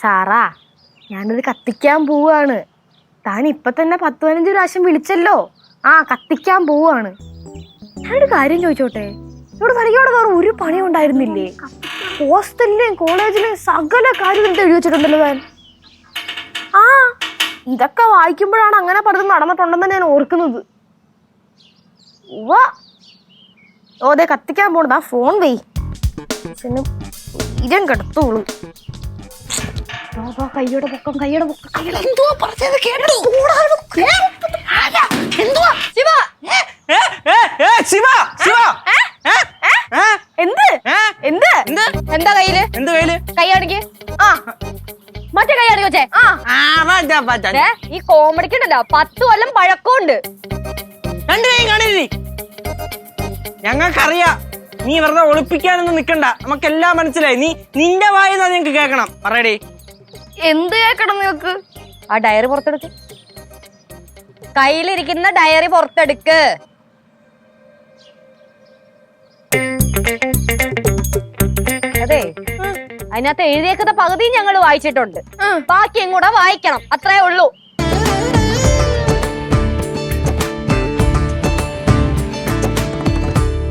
Sarah ഞാനത് കത്തിക്കാൻ പോവാണ്. താൻ ഇപ്പൊ തന്നെ പത്ത് പതിനഞ്ച് പ്രാവശ്യം വിളിച്ചല്ലോ. ആ കത്തിക്കാൻ പോവാണ്. ഞാനൊരു കാര്യം ചോദിച്ചോട്ടെ? ഇവിടെ വരികയോടെ വേറെ ഒരു പണിയും ഉണ്ടായിരുന്നില്ലേ? ഹോസ്റ്റലിലെയും കോളേജിലെയും സകല കാര്യം എടുത്ത് എഴുതി വെച്ചിട്ടുണ്ടല്ലോ താൻ. ആ ഇതൊക്കെ വായിക്കുമ്പോഴാണ് അങ്ങനെ പലതും നടന്നിട്ടുണ്ടെന്ന് ഞാൻ ഓർക്കുന്നത്. ഓ അതെ കത്തിക്കാൻ പോണത് ഫോൺ വെയ്. ചെന്ന് ഇരം കെടുത്തോളൂ കയ്യുടെ പൊക്കം കയ്യുടെ പൊക്കം കയ്യുടെ എന്തുവാ പറഞ്ഞത് കേട്ടോ എന്തുവാ? ശിവ! ഏ, ഏ, ഏ, ശിവ ശിവ. ഏ? ഏ? എന്ത്? ഏ? എന്ത്? എന്ത്? എന്താ കയ്യിൽ? എന്ത് കയ്യിൽ? കൈ കാണിക്ക്. ആ. മറ്റേ കൈ കാണിക്ക് വെച്ചേ ആ. ആ, വാ, വാ, വാ. ദേ, ഈ കോമഡിക്കുണ്ടല്ലോ പത്ത് കൊല്ലം പഴക്കമുണ്ട്. രണ്ടു കൈ കാണില്ലേ ഞങ്ങൾക്കറിയാം. നീ വെറുതെ ഒളിപ്പിക്കാനൊന്നും നിക്കണ്ട. നമുക്കെല്ലാം മനസ്സിലായി. നീ നിന്റെ വായിന്നാ ഞങ്ങക്ക് കേക്കണം പറയടേ. എന്ത് കേക്കണം നിങ്ങക്ക് ആ ഡയറി പുറത്തെടുക്ക്. കയ്യിലിരിക്കുന്ന ഡയറി പുറത്തെടുക്ക്. അതെ. അതിനകത്ത് എഴുതിയേക്കുന്ന പകുതി ഞങ്ങൾ വായിച്ചിട്ടുണ്ട്. ബാക്കിയും കൂടെ വായിക്കണം. അത്രേ ഉള്ളൂ.